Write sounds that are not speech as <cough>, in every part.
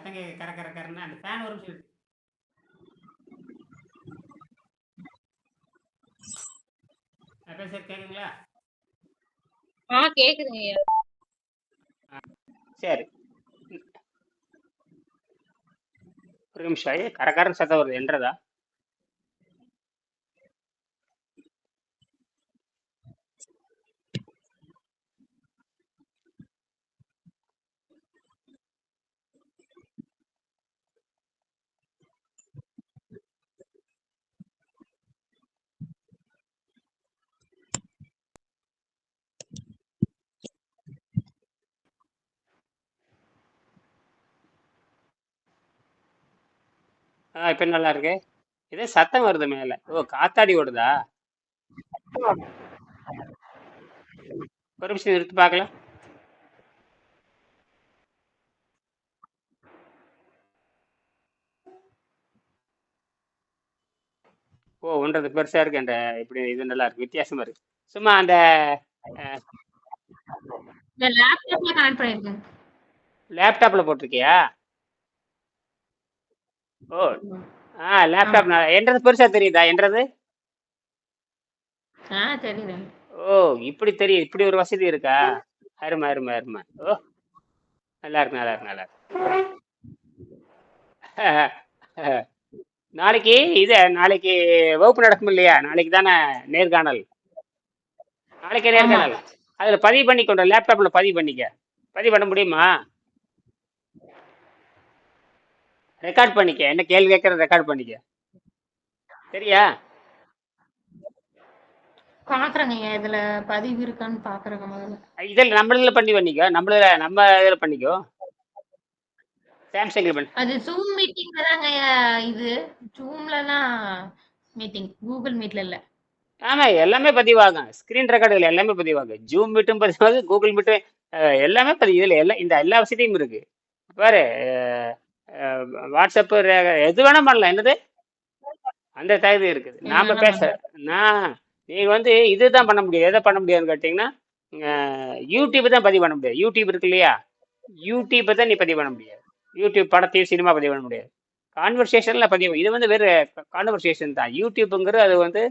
சத்தம் கேட்குது கர கர கரன்னு அந்த ஃபேன் இரு. நான் பேசுறது கேக்குங்களா ஆ கேக்குதுங்க. சரி. ஒரு நிமிஷம் ஐயா கரகரன்னு சத்தம் வருது என்றதா? ஆ இப்போ நல்லா இருக்கு இதே சத்தம் வருது மேல. ஓ காத்தாடி ஓடுதா? ஒரு நிமிஷம் நிறுத்தி பார்க்கலாம் ஓ ஒன்றது பெருசா இருக்கு அந்த இப்படி இது நல்லா இருக்கு வித்தியாசமா இருக்கு. சும்மா அந்த லேப்டாப்ல போட்டிருக்கியா? ஓ ஆ லேப்டாப் என்றது பெருசா தெரியுதா என்றது? ஆ தெரியுது. ஓ இப்படி தெரியும் இப்படி ஒரு வசதி இருக்கா? அருமை அருமை அருமை. ஓ நல்லா இருக்கு நல்லா இருக்கு நல்லா இருக்கு. <laughs> நாளைக்கு இது நாளைக்கு வகுப்பு நடக்கும் இல்லையா? நாளைக்கு தானே நேர்காணல். நாளைக்கே நேர்காணல். அதுல பதிவு பண்ணிக்கொண்ட லேப்டாப்ல பதிவு பண்ணிக்க. பதிவு பண்ண முடியுமா? ரெக்கார்ட் பண்ணிக்க. என்ன கேள்வி கேட்கற ரெக்கார்ட் பண்ணிக்க. சரியா? பாக்குறேங்க. இதுல பதிவு இருக்கான்னு பாக்குறேங்க முதல்ல. இதில் நம்மள பண்ணி பண்ணிக்கோ. நம்மள நம்ம இதில் பண்ணிக்கோ. சாம்சங்கில் பண்ணி. அது ஜூம் மீட்டிங்ல தாங்க ஐயா இது. ஜூம்ல தான் மீட்டிங் கூகுள் மீட்ல இல்ல. ஆமாம் எல்லாமே பதிவாகும். ஸ்க்ரீன் ரெக்கார்டில் எல்லாமே பதிவாகும். ஜூம் மீட்டும் பதிவாகும் கூகுள் மீட்டு எல்லாமே பதிவு. இதில் எல்லாம் இந்த எல்லா வசதியும் இருக்கு. பாரு வாட்ஸ்அப்பு எது வேணால் பண்ணலாம். என்னது? அந்த தகுதி இருக்குது. நாம பேச நான் நீங்கள் வந்து இதுதான் பண்ண முடியும் எதை பண்ண முடியாதுன்னு கேட்டிங்கன்னா யூடியூப் தான் பதிவு பண்ண முடியாது. யூடியூப் இருக்கு இல்லையா? யூடியூப்பை தான் நீ பதிவு பண்ண முடியாது. யூடியூப் படத்தையும் சினிமா பதிவு பண்ண முடியாது. கான்வர்சேஷனில் பதிவு இது வந்து வேறு கான்வர்சேஷன் தான். யூடியூப்புங்கிறது அது வந்து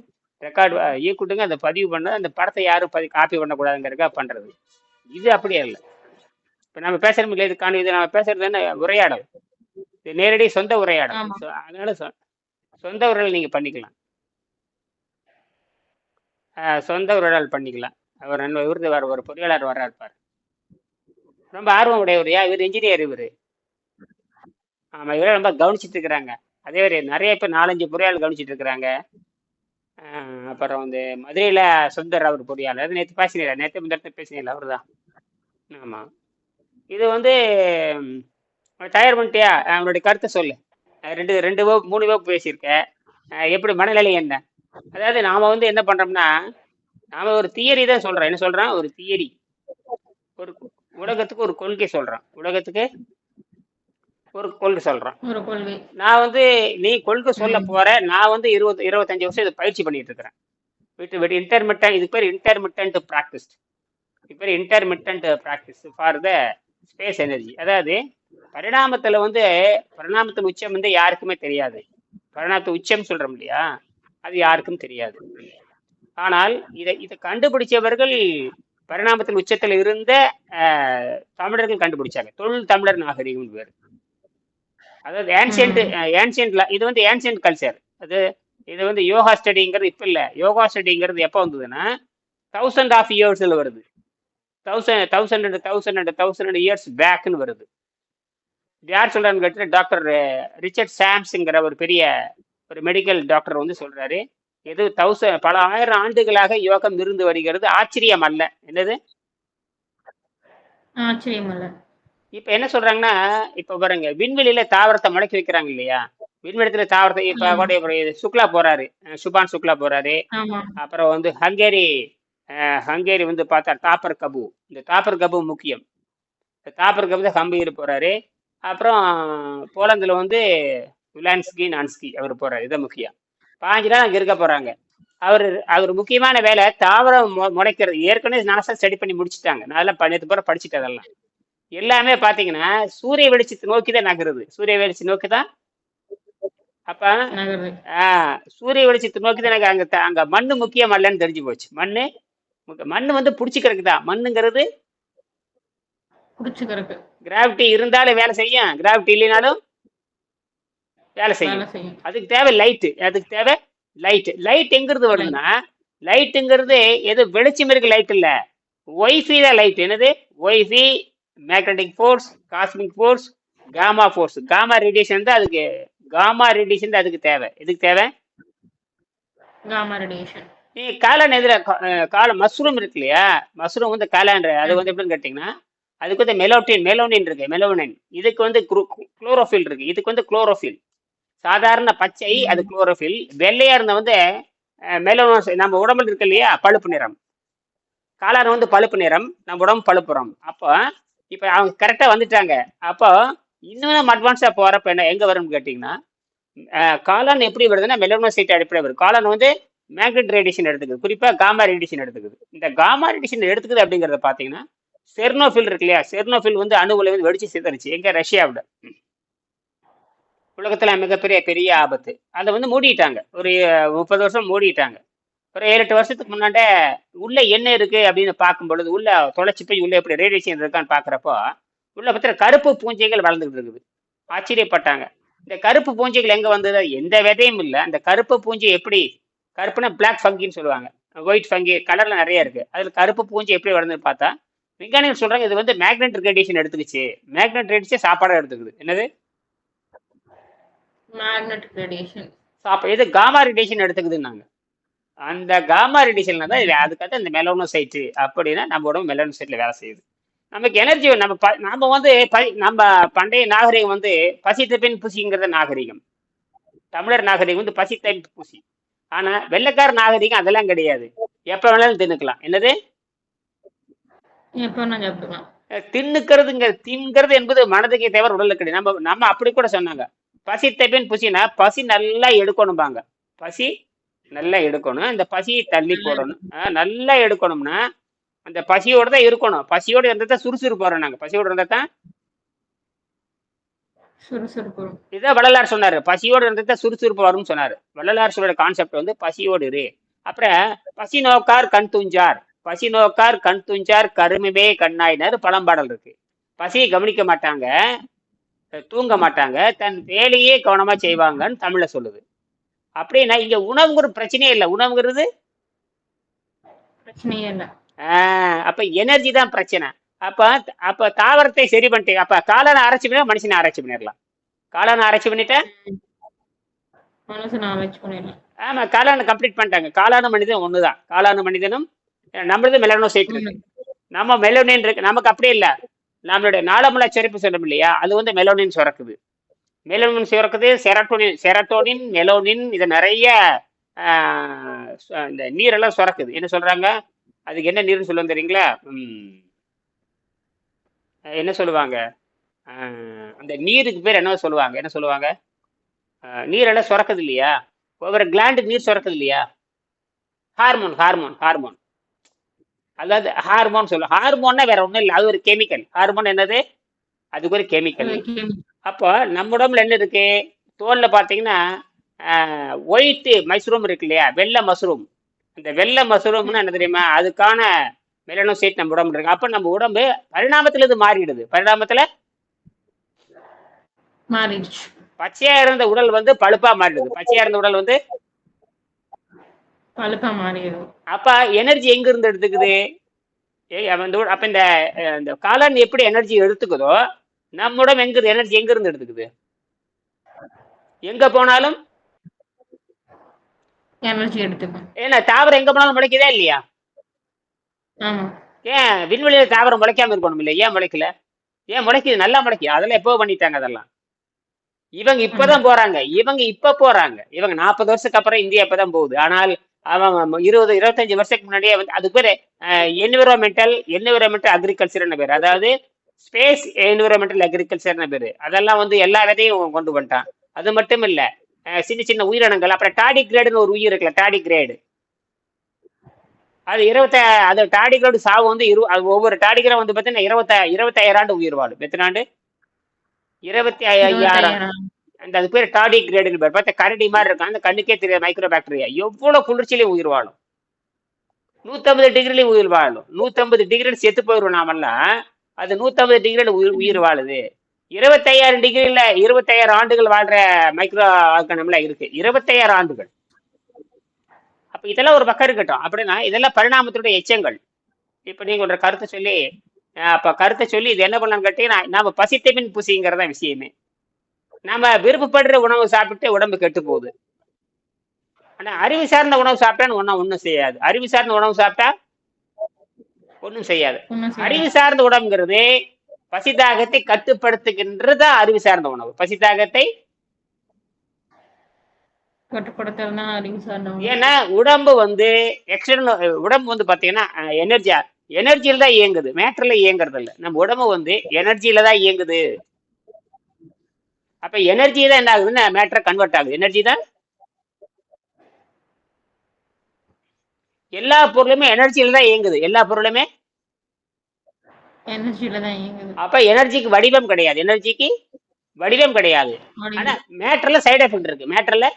ரெக்கார்டு ஈக்குட்டுங்க அதை பதிவு பண்ண அந்த படத்தை யாரும் பதி காப்பி பண்ணக்கூடாதுங்கிறதுக்காக பண்ணுறது இது அப்படியே இல்லை. இப்போ நம்ம பேசுகிறோம் இல்லையா இது காணி இது நம்ம பேசுறது என்ன உரையாடல். நேரடி சொந்த உரையாடல். ஆமா. அதனால சொந்த உரையாடல் நீங்கள் பண்ணிக்கலாம். சொந்த உரையாடல் பண்ணிக்கலாம். அவர் நல்ல விருது வர ஒரு பொறியாளர் வர்றாரு பாரு. ரொம்ப ஆர்வம் உடையவரையா இவர் இன்ஜினியர் இவர். ஆமாம் இவரை ரொம்ப கவனிச்சிட்டு இருக்கிறாங்க. அதே மாதிரி நிறைய பேர் நாலஞ்சு பொறியாளர் கவனிச்சிட்டு இருக்கிறாங்க. அப்புறம் வந்து மதுரையில் சுந்தர் அவர் பொறியாளர். நேற்று பேசினீங்களா? நேற்று முந்திரத்தை பேசினீங்களா? அவர் தான் ஆமாம் இது வந்து தயார் பண்ணிட்டியா? அவனுடைய கருத்தை சொல்லு. ரெண்டு ரெண்டு வகுப்பு மூணு வகுப்பு பேசியிருக்கேன் எப்படி மனநிலை என்ன? அதாவது நாம் வந்து என்ன பண்ணுறோம்னா நாம் ஒரு தியரி தான் சொல்கிறோம் என்ன சொல்கிறோம் ஒரு தியரி. ஒரு உலகத்துக்கு ஒரு கொள்கை சொல்கிறோம் உலகத்துக்கு ஒரு கொள்கை சொல்கிறோம் ஒரு கொள்கை. நான் வந்து நீ கொள்கை சொல்ல போற நான் வந்து இருபது இருபத்தஞ்சு வருஷம் இதை பயிற்சி பண்ணிட்டு இருக்கிறேன் விட்டு விட்டு இன்டர்மிட்டன் இது பேர் இன்டர்மிட்டன்ட் ப்ராக்டிஸ் இது பேர் intermittent practice for the space energy அதாவது பரிணாமத்தில் வந்து பரிணாமத்தின் உச்சம் வந்து யாருக்குமே தெரியாது. பரிணாமத்து உச்சம் சொல்றோம் இல்லையா? அது யாருக்கும் தெரியாது. ஆனால் இதை இதை கண்டுபிடிச்சவர்கள் பரிணாமத்தின் உச்சத்தில் இருந்த தமிழர்கள் கண்டுபிடிச்சாங்க. தொழில் தமிழர் நாகரிகம் பேர் அதாவது ஏன்சியன்ட் ம். ஏன்சியன்ட்ல இது வந்து ஏன்சியன்ட் கல்ச்சர் அது இது வந்து யோகா ஸ்டடிங்கிறது இப்போ இல்லை. யோகா ஸ்டடிங்கிறது எப்போ வந்ததுன்னா தௌசண்ட் ஆஃப் இயர்ஸில் வருது. Thousand thousand and thousand and thousand and years பேக்குன்னு வருது. யார் சொல்றான்னு கேட்டு டாக்டர் ரிச்சர்ட் சாம்ஸுங்கிற ஒரு பெரிய ஒரு மெடிக்கல் டாக்டர் வந்து சொல்றாரு. இது தௌசண்ட் பல ஆயிரம் ஆண்டுகளாக யோகம் இருந்து வருகிறது. ஆச்சரியம் அல்ல. என்னது? ஆச்சரியம் இல்ல இப்போ என்ன சொல்றாங்கன்னா இப்போ பாருங்க விண்வெளியில தாவரத்தை முடக்கி வைக்கிறாங்க இல்லையா? விண்வெளித்துல தாவரத்தை இப்போ கூட சுக்லா போறாரு. சுபான் சுக்லா போறாரு. ஆமா. அப்புறம் வந்து ஹங்கேரி ஹங்கேரி வந்து பார்த்தா தாப்பர் கபு. இந்த தாப்பர் கபு முக்கியம். இந்த தாப்பர் கபு தான் ஹம்பீர் போறாரு. அப்புறம் போலந்துல வந்து விலான்ஸ்கி நான்ஸ்கி அவர் போறாரு இதான் முக்கியம். பாஞ்சு நாள் அங்கே இருக்க போறாங்க. அவர் அவர் முக்கியமான வேலை தாவரம் முளைக்கிறது. ஏற்கனவே நாசா ஸ்டடி பண்ணி முடிச்சிட்டாங்க. நான் எல்லாம் நேற்று பூரா படிச்சுட்டேன் அதெல்லாம். எல்லாமே பாத்தீங்கன்னா சூரிய வெளிச்சத்தை நோக்கி தான் நகருது. சூரிய வெளிச்சம் நோக்கி தான் அப்ப ஆஹ் சூரிய வெளிச்சத்தை நோக்கி தான் எனக்கு அங்க அங்க மண்ணு முக்கியம் அல்லன்னு தெரிஞ்சு போச்சு. மண்ணு மண்ணு வந்து புடிச்சுக்கிறதுக்கு தான். மண்ணுங்கிறது புடிச்சுக்கிறதுக்கு கிராவிட்டி இருந்தாலும் வேலை செய்யும். கிராவிட்டி இல்லைனாலும் வேலை செய்யும். அதுக்கு தேவை லைட்டு அதுக்கு தேவை? லைட் லைட் எங்கிருந்து வருதுன்னா லைட்டுங்கிறது எது? வெளிச்சம் இருக்கு லைட் இல்ல. ஒய்ஃபி தான் லைட் என்னது? Wifey magnetic force cosmic force gamma force gamma radiation தான் அதுக்கு காமா ரேடியேஷன் தான் அதுக்கு தேவை. எதுக்கு தேவை? காமா ரேடியேஷன் நீ காளான் எதிர காளான் மஷ்ரூம் இருக்கு இல்லையா? மஷ்ரூம் வந்து காளான் அது வந்து எப்படின்னு கேட்டிங்கன்னா அதுக்கு வந்து மெலோட்டின் மெலோனின் இருக்கு மெலோனின் இதுக்கு வந்து குளோரோஃபில் இருக்கு. இதுக்கு வந்து குளோரோஃபில் சாதாரண பச்சை அது குளோரோஃபில் வெள்ளையா இருந்த வந்து மெலோனோஸ் நம்ம உடம்புல இருக்கு இல்லையா பழுப்பு நிறம். காளான் வந்து பழுப்பு நிறம். நம்ம உடம்பு பழுப்புறம் அப்போ இப்போ அவங்க கரெக்டாக வந்துட்டாங்க. அப்போ இன்னும் நம்ம அட்வான்ஸாக போகிறப்ப என்ன எங்கே வரும்னு கேட்டிங்கன்னா காளான் எப்படி வருதுன்னா மெலனோசைட் அடிப்படை வரும். காளான் வந்து மேக்னெட் ரேடியேஷன் எடுத்துக்குது. குறிப்பாக காமா ரேடியேஷன் எடுத்துக்குது. இந்த காமா ரேடியேஷன் எடுத்துக்குது அப்படிங்கிறத பார்த்தீங்கன்னா செர்னோஃபில் இருக்கு இல்லையா? செர்னோஃபில் வந்து அணுவில் வந்து வெடிச்சு சிதறிச்சு. எங்க? ரஷ்யாவில் உலகத்துல மிகப்பெரிய பெரிய ஆபத்து. அதை வந்து மூடிட்டாங்க. ஒரு முப்பது வருஷம் மூடிட்டாங்க. ஒரு ஏழு எட்டு வருஷத்துக்கு முன்னாடி உள்ள என்ன இருக்கு அப்படின்னு பார்க்கும் பொழுது உள்ள தொலைச்சி போய் உள்ள எப்படி ரேடியேஷன் இருக்கான்னு பார்க்குறப்போ உள்ள பத்திர கருப்பு பூஞ்சைகள் வளர்ந்துகிட்டு இருக்குது. ஆச்சரியப்பட்டாங்க. இந்த கருப்பு பூஞ்சைகள் எங்க வந்தது? எந்த விதையும் இல்லை. அந்த கருப்பு பூஞ்சை எப்படி கருப்புனா பிளாக் ஃபங்கின்னு சொல்லுவாங்க. ஒயிட் ஃபங்கி கலர்ல நிறைய இருக்கு. அதுல கருப்பு பூஞ்சை எப்படி வளர்ந்து பார்த்தா விஞ்ஞானிகள் சொல்றாங்க இது வந்து மேக்னெட் ரேடியேஷன் எடுத்துக்கிச்சு. மேக்னெட் ரேடியேஷன் சாப்பாடா எடுத்துக்குது. என்னது? மேக்னெட்டிக் ரேடியேஷன் சாப்ப இது காமா ரேடியேஷன் எடுத்துக்குதுன்னாங்க. அந்த காமா ரேடியேஷன்ல தான் இது அதுக்காக இந்த மெலனோசைட்டு அப்படின்னா நம்ம உடம்பு மெலனோசைட்ல வேலை செய்யுது. நமக்கு எனர்ஜி நம்ம ப நம்ம வந்து ப நம்ம பண்டைய நாகரிகம் வந்து பசி தப்பின் புசிங்கிறத நாகரிகம். தமிழர் நாகரிகம் வந்து பசி தப்பி புசி. ஆனா வெள்ளைக்கார நாகரிகம் அதெல்லாம் கிடையாது. எப்ப வேணாலும் தின்னுக்கலாம். என்னது? தின்னுக்கிறதுங்க தின்கிறது என்பது மனதுக்கே தவிர உடலுக்கு கிடையாது நம்ம நம்ம அப்படி கூட சொன்னாங்க. பசி தப்பின் புசினா பசி நல்லா எடுக்கணும்பாங்க. பசி நல்லா எடுக்கணும். அந்த பசியை தள்ளி போடணும். நல்லா எடுக்கணும்னா அந்த பசியோட தான் இருக்கணும். பசியோட இருந்தா தான் சுறுசுறுப்பு வரும் நாங்க. பசியோட இருந்தா தான் இதான் வள்ளலார் சொன்னாரு. பசியோடு இருந்தா தான் சுறுசுறுப்பு வரும்னு சொன்னாரு. வள்ளலார் சொல்ற கான்செப்ட் வந்து பசியோடு இரு. அப்புறம் பசி நோக்கார் கண் துஞ்சார். பசி நோக்கார் கண் துஞ்சார் கருமைவே கண்ணாயினர் பழம்பாடல் இருக்கு. பசியை கவனிக்க மாட்டாங்க தூங்க மாட்டாங்க தன் வேலையே கவனமா செய்வாங்கன்னு தமிழ்ல சொல்லுது. அப்படின்னா இங்க உணவுங்கிற பிரச்சனையே இல்லை. உணவுங்கிறது? பிரச்சனையே இல்லை. ஆஹ் அப்ப எனர்ஜி தான் பிரச்சனை. அப்ப அப்ப தாவரத்தை சரி பண்ணிட்டு அப்ப காளான அரைச்சி பண்ணியா மனுஷனை அரைச்சி பண்ணிடலாம். காளான அரைச்சி பண்ணிட்டா? மனசை நான் வச்சு பண்ணிடலாம். ஆமா காளான கம்ப்ளீட் பண்ணிட்டாங்க. காளான மனிதன் ஒண்ணுதான். காளான மனிதனும் நம்மளது மெலனோசைட் இருக்கு நம்ம மெலோனின் இருக்கு நமக்கு அப்படியே இல்ல. நம்மளுடைய நாளமுள்ள செரிப்பு சொல்லும் இல்லையா? அது வந்து மெலோனின் சுரக்குது. மெலோனின் சுரக்குது செரட்டோனின் செரட்டோனின் மெலோனின் இது நிறைய இந்த நீரெல்லாம் சுரக்குது. என்ன சொல்றாங்க? அதுக்கு என்ன நீர்னு சொல்லுவோம் தெரியுங்களா. என்ன சொல்லுவாங்க? அந்த நீருக்கு பேர் என்ன சொல்லுவாங்க. என்ன சொல்லுவாங்க? நீரெல்லாம் சுரக்குது இல்லையா? ஒவ்வொரு கிளாண்டு நீர் சுரக்குது இல்லையா? ஹார்மோன் ஹார்மோன் ஹார்மோன் அதாவது ஹார்மோன் சொல்லுவோம் ஹார்மோன்னா வேற ஒன்றும் இல்லை அது ஒரு கெமிக்கல் ஹார்மோன் என்னது? அதுக்கு ஒரு கெமிக்கல் அப்போ நம்ம உடம்புல என்ன இருக்கு? தோல்ல பார்த்தீங்கன்னா ஒயிட்டு மஷ்ரூம் இருக்கு இல்லையா? வெள்ளை மஷ்ரூம் அந்த வெள்ளை மஷ்ரூம்னு என்ன தெரியுமா? அதுக்கான மெலனோசைட் நம்ம உடம்புல இருக்கு. அப்போ நம்ம உடம்பு பரிணாமத்துல இது மாறிடுது. பரிணாமத்துல மாறிடுச்சு. பச்சையா இருந்த உடல் வந்து பழுப்பா மாறிடுது. பச்சையா இருந்த உடல் வந்து பழுப்பா மாறிடுது அப்ப எனர்ஜி எங்க இருந்து எடுத்துக்குது அப்ப இந்த இந்த காளான் எப்படி எனர்ஜி எடுத்துக்குதோ நம்ம உடம்பு எங்க எனர்ஜி எங்க இருந்து எடுத்துக்குது? எங்க போனாலும்? எனர்ஜி எடுத்துக்கும். ஏன்னா தாவரம் எங்க போனாலும் முளைக்குதா இல்லையா? ஏன் விண்வெளியில தாவரம் முளைக்காம இருக்கணும் இல்லையா? ஏன் முளைக்கல? ஏன் முளைக்குது? நல்லா முளைக்குது? அதெல்லாம் எப்போ பண்ணிட்டாங்க அதெல்லாம்? இவங்க இப்பதான் போறாங்க. இவங்க இப்ப போறாங்க. இவங்க நாற்பது வருஷத்துக்கு அப்புறம் இந்தியா இப்பதான் போகுது. ஆனால் அவன் இருபது இருபத்தஞ்சு வருஷத்துக்கு முன்னாடியே வந்து அதுக்கு பேரு என்விரான்மெண்டல் என்விரான்மெண்டல் அக்ரிகல்ச்சர்னு பேர். அதாவது ஸ்பேஸ் என்விரான்மெண்டல் அக்ரிகல்ச்சர்னு பேர். அதெல்லாம் வந்து எல்லா விதையும் கொண்டு வந்துட்டான். அது மட்டும் இல்லை சின்ன சின்ன உயிரினங்கள். அப்புறம் டாடி கிரேடுன்னு ஒரு உயிர் இருக்குல்ல டாடி கிரேடு. அது இருபத்த அது டாடிகளோட சாவு வந்து இரு அது ஒவ்வொரு டாடிகளும் வந்து பார்த்தீங்கன்னா இருபத்த இருபத்தாயிரம் ஆண்டு உயிர் வாழும். எத்தனை ஆண்டு? இருபத்தி ஐயாயிரம் அந்த அது பேர் டாடி கிரேடுன்னு பேர். பார்த்தா கரடி மாதிரி இருக்கும். அந்த கண்ணுக்கே தெரியாது மைக்ரோ பாக்டீரியா எவ்வளோ குளிர்ச்சியிலையும் உயிர் வாழும் நூற்றம்பது டிகிரிலையும் உயிர் வாழும் நூற்றம்பது டிகிரியில் செத்து போயிடும் நாமெல்லாம். அது நூற்றம்பது டிகிரியில் உயிர் உயிர் வாழுது. இருபத்தையாயிரம் டிகிரியில் இருபத்தையாயிரம் ஆண்டுகள் வாழ்கிற மைக்ரோ ஆர்கனம்லாம் இருக்குது இருபத்தையாயிரம் ஆண்டுகள். அப்போ இதெல்லாம் ஒரு பக்கம் இருக்கட்டும். அப்படின்னா இதெல்லாம் பரிணாமத்தினுடைய எச்சங்கள். இப்போ நீங்கள் ஒரு கருத்தை சொல்லி அப்போ கருத்தை சொல்லி இது என்ன பண்ணலான்னு கேட்டீங்கன்னா நாம பசித்தமின் புசிங்கிறதான் விஷயமே. நம்ம விருப்பப்படுற உணவு சாப்பிட்டு உடம்பு கெட்டு போகுது. ஆனா அறிவு சார்ந்த உணவு சாப்பிட்டா ஒன்றும் ஒன்றும் செய்யாது. அறிவு சார்ந்த உணவு சாப்பிட்டா ஒன்றும் செய்யாது. அறிவு சார்ந்த உணவுங்கிறது பசிதாகத்தை கட்டுப்படுத்துகின்றது அறிவு சார்ந்த உணவு. பசிதாகத்தை. ஏன்னா உடம்பு வந்து எக்ஸ்டர்னல் உடம்பு வந்து பாத்தீங்கன்னா எனர்ஜி எனர்ஜியில தான் இயங்குது. மேட்டர்ல இயங்குறது இல்ல நம்ம உடம்பு வந்து எனர்ஜியில தான் இயங்குது. அப்ப எனர்ஜி தான் என்ன ஆகுதுன்னா மேட்டரை கன்வெர்ட் ஆகுது. எனர்ஜி தான்? எல்லா பொருளுமே எனர்ஜியில தான் இயங்குது. எல்லா பொருளுமே? தான் இயங்குது. அப்ப எனர்ஜிக்கு வடிவம் கிடையாது. எனர்ஜிக்கு வடிவம் கிடையாது. ஆனா மேட்டர்ல சைடு எஃபெக்ட் இருக்கு. மேட்டர்ல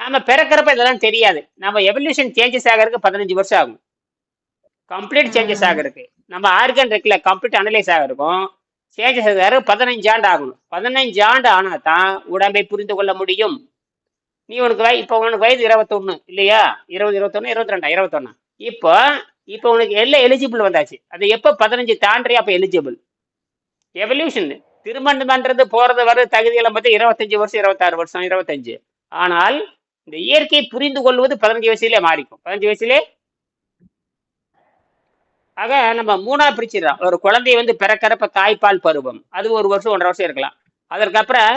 நாம பிறக்கிறப்ப இதெல்லாம் தெரியாது. நம்ம எவல்யூஷன் சேஞ்சஸ் ஆகிறதுக்கு பதினஞ்சு வருஷம் ஆகும். கம்ப்ளீட் சேஞ்சஸ் ஆகிறதுக்கு. நம்ம ஆர்கன் இருக்குல்ல கம்ப்ளீட் அனலைஸ் ஆகிறதுக்கும் சேஞ்சஸ் ஆகிறதுக்கு பதினஞ்சு ஆண்டு ஆகணும். பதினஞ்சு ஆண்டு ஆனா தான் உடம்பை புரிந்து கொள்ள முடியும். நீ உனக்கு வய இப்போ உனக்கு வயது இருபத்தொன்னு இல்லையா? இருபது இருபத்தொன்னு இருபத்தி ரெண்டா இருபத்தொன்னு. இப்போ இப்போ உனக்கு எல்லாம் எலிஜிபிள் வந்தாச்சு. அது எப்போ பதினஞ்சு தாண்டியா அப்போ எலிஜிபிள் எவல்யூஷன் திருமணம் பண்ணுறது போறது வர்றது தகுதியெல்லாம் பார்த்து இருபத்தஞ்சு வருஷம் இருபத்தாறு வருஷம் இருபத்தஞ்சு. ஆனால் இந்த இயற்கையை புரிந்து கொள்வது பதினஞ்சு வயசுலேயே மாறிக்கும். பதினஞ்சு வயசுலேயே ஆக நம்ம மூணா பிரிச்சிடலாம் ஒரு குழந்தை வந்து பிறக்கிறப்ப தாய்ப்பால் பருவம். அது ஒரு வருஷம் ஒன்றரை வருஷம் இருக்கலாம். அதற்கப்புறம்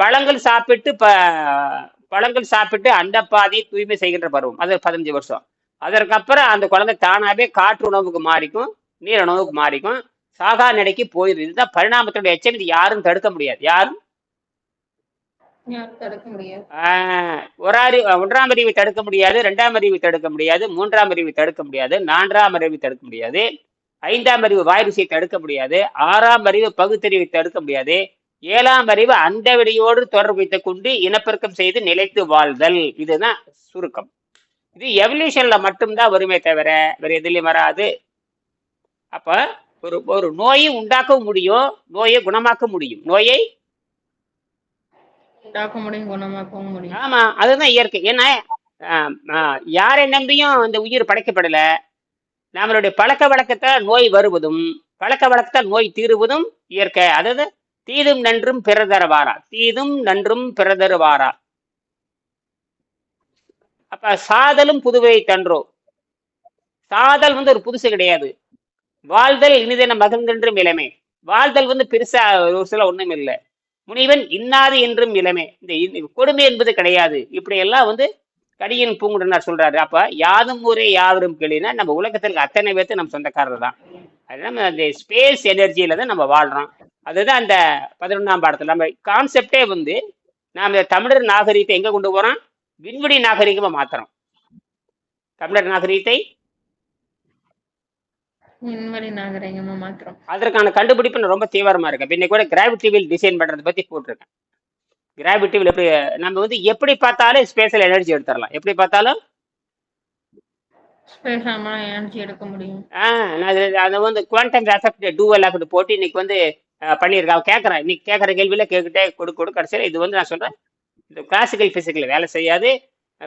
பழங்கள் சாப்பிட்டு ப பழங்கள் சாப்பிட்டு அண்டப்பாதி தூய்மை செய்கின்ற பருவம். அது பதினஞ்சு வருஷம். அதற்கப்புறம் அந்த குழந்தை தானாவே காற்று உணவுக்கு மாறிக்கும் நீர் உணவுக்கு மாறிக்கும். சாகா நிலைக்கு போயிடுது. இதுதான் பரிணாமத்தோட எச்சரிக்கை யாரும் தடுக்க முடியாது. யாரும் யாரும் ஒன்றாம் அறிவு தடுக்க முடியாது ரெண்டாம் அறிவு தடுக்க முடியாது மூன்றாம் அறிவு தடுக்க முடியாது நான்காம் அறிவு தடுக்க முடியாது ஐந்தாம் அறிவு வாய்ருசியை தடுக்க முடியாது ஆறாம் அறிவு பகுத்தறிவை தடுக்க முடியாது ஏழாம் அறிவு அந்த வெளியோடு தொடர்பு வைத்துக் கொண்டு இனப்பெருக்கம் செய்து நிலைத்து வாழ்தல். இதுதான் சுருக்கம். இது எவல்யூஷன்ல மட்டும்தான் வருமே தவிர வேற எதுலையும் வராது. அப்ப ஒரு ஒரு நோயை உண்டாக்கவும் முடியும் நோயை குணமாக்க முடியும். நோயை உண்டாக்க முடியும் குணமாக்கவும் முடியும். ஆமா அதுதான் இயற்கை. ஏன்னா ஆஹ், ஆஹ், யாரை நம்பியும் இந்த உயிர் படைக்கப்படல. நம்மளுடைய பழக்க வழக்கத்தால் நோய் வருவதும் பழக்க வழக்கத்தால் நோய் தீருவதும் இயற்கை. அதாவது தீதும் நன்றும் பிறதரவாரா தீதும் நன்றும் பிறதருவாரா அப்ப சாதலும் புதுவை தன்றோ. சாதல் வந்து ஒரு புதுசு கிடையாது. வாழ்தல் இனிதென மகிழ்ந்தென்றும் இளமை வாழ்தல் வந்து பெருசா ஒரு சில ஒண்ணும் இல்லை முனிவன் இன்னாது என்றும் இளமே இந்த கொடுமை என்பது கிடையாது. இப்படியெல்லாம் வந்து கடியின் பூங்குடனார் சொல்றாரு. அப்ப யாதும் ஊரே யாவரும் கேள்வினா நம்ம உலகத்தில் அத்தனை பேர்த்து நம்ம சொந்தக்காரர் தான். அது நம்ம அந்த ஸ்பேஸ் எனர்ஜியில தான் நம்ம வாழ்றோம். அதுதான் அந்த பதினொன்றாம் பாடத்துல. நம்ம கான்செப்டே வந்து நாம தமிழர் நாகரீகத்தை எங்க கொண்டு போறோம்? விண்வெளி நாகரீகமா மாத்துறோம். தமிழர் நாகரீகத்தை நாகரிகமா மாத்திரம் அதற்கான கண்டுபிடிப்பு ரொம்ப தீவிரமா இருக்கேன். இப்ப இன்னைக்கு கூட கிராவிட்டி வீல் டிசைன் பண்றதை பத்தி போட்டிருக்கேன். கிராவிட்டி வீல் எப்படி நம்ம வந்து எப்படி பார்த்தாலும் ஸ்பேஸில் எனர்ஜி எடுத்துடலாம். எப்படி பார்த்தாலும்? எனர்ஜி எடுக்க முடியும். அது வந்து குவாண்டம் எஃபெக்ட் டூவல் எஃபெக்ட் போட்டு இன்னைக்கு வந்து அவன் கேட்குறேன் இன்னைக்கு கேட்குற கேள்வியில கேட்டுட்டே கொடு கொடு. கடைசியில் இது வந்து நான் சொல்றேன். இந்த கிளாசிக்கல் ஃபிசிக்கில் வேலை செய்யாது.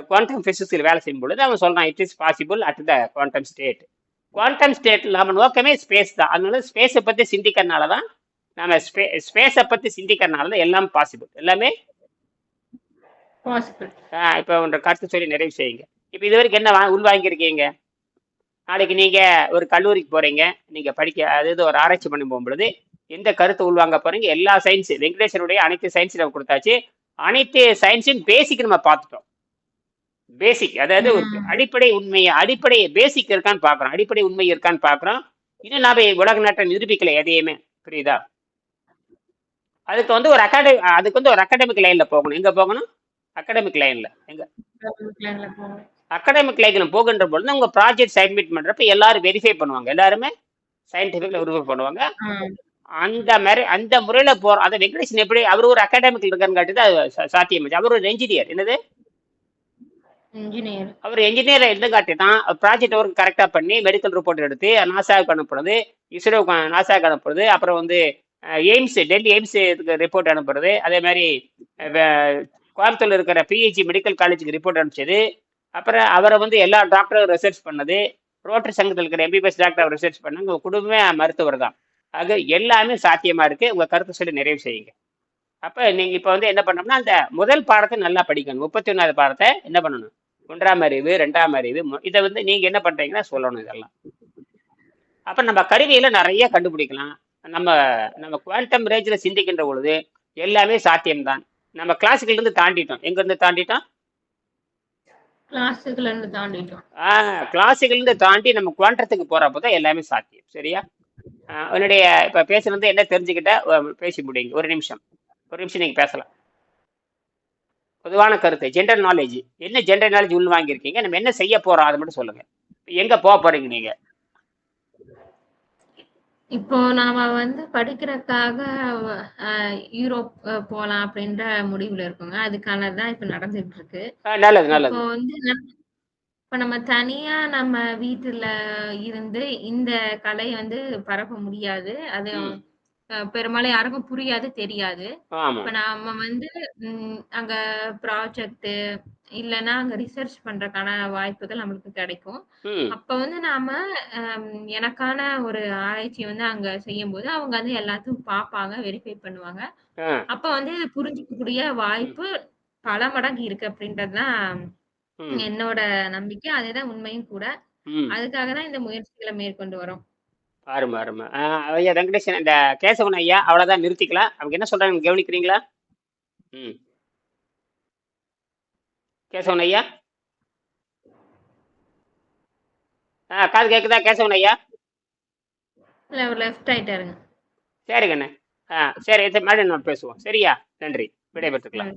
குவாண்டம் ஃபிசிக்ஸில் வேலை செய்யும் பொழுது அவன் சொல்றான் it is possible at the quantum state quantum ஸ்டேட்டில் நம்ம நோக்கமே ஸ்பேஸ் தான். அதனால ஸ்பேஸை பற்றி சிந்திக்கிறனால தான் நம்ம ஸ்பே ஸ்பேஸை பற்றி சிந்திக்கிறனால தான் எல்லாம் பாசிபிள் எல்லாமே பாசிபிள் இப்போ உன்ற கருத்து சொல்லி நிறைவு செய்யுங்க. இப்போ இது வரைக்கும் என்ன வா உள்வாங்கியிருக்கீங்க நாளைக்கு நீங்க ஒரு கல்லூரிக்கு போறீங்க. நீங்க படிக்க அதாவது ஒரு ஆராய்ச்சி பண்ணி போகும்பொழுது எந்த கருத்தை உள்வாங்க போறீங்க? எல்லா சயின்ஸ் வெங்கடேசனுடைய அனைத்து சயின்ஸ் நம்ம கொடுத்தாச்சு. அனைத்து சயின்ஸையும் பேசிக் நம்ம பார்த்துட்டோம். பேசிக் அதாவது. அடிப்படை உண்மையை அடிப்படை பேசிக் இருக்கான்னு பார்க்குறோம். அடிப்படை உண்மை இருக்கான்னு பார்க்குறோம். இன்னும் நாம உலக நாட்டை நிரூபிக்கல எதையுமே. புரியுதா? அதுக்கு வந்து ஒரு அகாடமி அதுக்கு வந்து ஒரு அகாடமிக் லைன்ல போகணும். எங்க போகணும்? அகாடமிக் லைன்ல எங்க. அகாடமிக் லைக்ல போகின்ற பொழுது உங்க ப்ராஜெக்ட் சப்மிட் பண்றப்ப எல்லாரும் வெரிஃபை பண்ணுவாங்க. எல்லாருமே சயின்டிஃபிக்ல வெரிஃபை பண்ணுவாங்க. அந்த மாதிரி அந்த முறையில போறோம் அதை வெங்கடேசன் எப்படி அவர் ஒரு அகாடமிக் இருக்கான்னு காட்டி தான் அது சாத்தியம் அவர் ஒரு என்ஜினியர் என்னது? அவர் என்ஜினியர் இருந்து காட்டி தான் ப்ராஜெக்ட் ஒர்க் கரெக்டாக பண்ணி மெடிக்கல் ரிப்போர்ட் எடுத்து நாசாவுக்கு அனுப்புறது இஸ்ரோவுக்கு நாசாவுக்கு அனுப்புறது அப்புறம் வந்து எய்ம்ஸ் டெல்லி எய்ம்ஸ் ரிப்போர்ட் அனுப்புறது அதே மாதிரி கோயம்புத்தூர் இருக்கிற பிஹெச்சி மெடிக்கல் காலேஜுக்கு ரிப்போர்ட் அனுப்பிச்சது. அப்புறம் அவரை வந்து எல்லா டாக்டரும் ரிசர்ச் பண்ணது. ரோட்டரி சங்கத்தில் இருக்கிற எம்பிபிஎஸ் டாக்டர் அவர் ரிசர்ச் பண்ணாங்க உங்க குடும்பமே மருத்துவர் தான். ஆக எல்லாமே சாத்தியமா இருக்கு. உங்க கருத்து சொல்லி நிறைவு செய்யுங்க. அப்ப நீங்க இப்ப வந்து என்ன பண்ணோம்னா அந்த முதல் பாடத்தை நல்லா படிக்கணும். முப்பத்தி ஒன்றாவது பாடத்தை என்ன பண்ணணும்? ஒன்றாம் அறிவு ரெண்டாம் அறிவு இதை வந்து நீங்க என்ன பண்றீங்கன்னா சொல்லணும் இதெல்லாம். அப்ப நம்ம கருவியில நிறைய கண்டுபிடிக்கலாம். நம்ம நம்ம குவாண்டம் ரேஞ்சில் சிந்திக்கின்ற பொழுது எல்லாமே சாத்தியம்தான். நம்ம கிளாசிக்கல் இருந்து தாண்டிட்டோம். எங்க இருந்து தாண்டிட்டோம். ன்னு தாண்டிட்டோம். கிளாசிக்கல் இருந்து தாண்டி நம்ம குவாண்டத்துக்கு போறப்போ தான் எல்லாமே சாத்தியம். சரியா? உன்னுடைய இப்ப பேசுனது என்ன தெரிஞ்சுக்கிட்ட பேசி முடியுங்க. ஒரு நிமிஷம். ஒரு நிமிஷம் நீங்க பேசலாம். பொதுவான கருத்து ஜென்ரல் நாலேஜ் என்ன ஜென்ரல் நாலேஜ் உள் வாங்கியிருக்கீங்க? நம்ம என்ன செய்ய போறோம்? அதை மட்டும் சொல்லுங்க. எங்க போக போறீங்க நீங்க? இப்போ நாம வந்து படிக்கிறதுக்காக யூரோப் போலாம் அப்படின்ற முடிவுல இருக்கோங்க. அதுக்கானதான் இப்ப நடந்துட்டு இருக்கு நல்லது நல்லது. இப்போ வந்து நம்ம இப்ப நம்ம தனியா நம்ம வீட்டுல இருந்து இந்த கலையை வந்து பரப்ப முடியாது. அது பெரும்பாலும் யாருக்கும் புரியாது தெரியாது. ஆமா. இப்ப நாம வந்து ம், அங்க ப்ராஜெக்ட் இல்லைன்னா அங்க ரிசர்ச் பண்றதுக்கான வாய்ப்புகள் நம்மளுக்கு கிடைக்கும். ம். அப்ப வந்து நாம ஹம், எனக்கான ஒரு ஆராய்ச்சி வந்து அங்க செய்யும்போது அவங்க வந்து எல்லாத்தையும் பார்ப்பாங்க வெரிஃபை பண்ணுவாங்க. ஆ. அப்ப வந்து இது புரிஞ்சுக்கக்கூடிய வாய்ப்பு பல மடங்கு இருக்கு அப்படின்றதுதான் ம். என்னோட நம்பிக்கை. அதேதான் உண்மையும் கூட. ம். அதுக்காக தான் இந்த முயற்சிகளை மேற்கொண்டு வரோம். அருமை அருமை. ஐயா வெங்கடேசன் இந்த கேசவன் ஐயா அவ்வளவுதான் நிறுத்திக்கலாம். அவங்க என்ன சொல்றாங்க கவனிக்கிறீங்களா? ம். கேசவன் ஐயா? ஆ காது கேக்குதா கேசவன் ஐயா? இல்ல ஒரு லெஃப்ட் ஆயிட்டாருங்க. சரி கண்ணு ஆ சரி மாதிரி நம்ம பேசுவோம். சரியா? நன்றி. விடைபெற்றுக்கலாம்.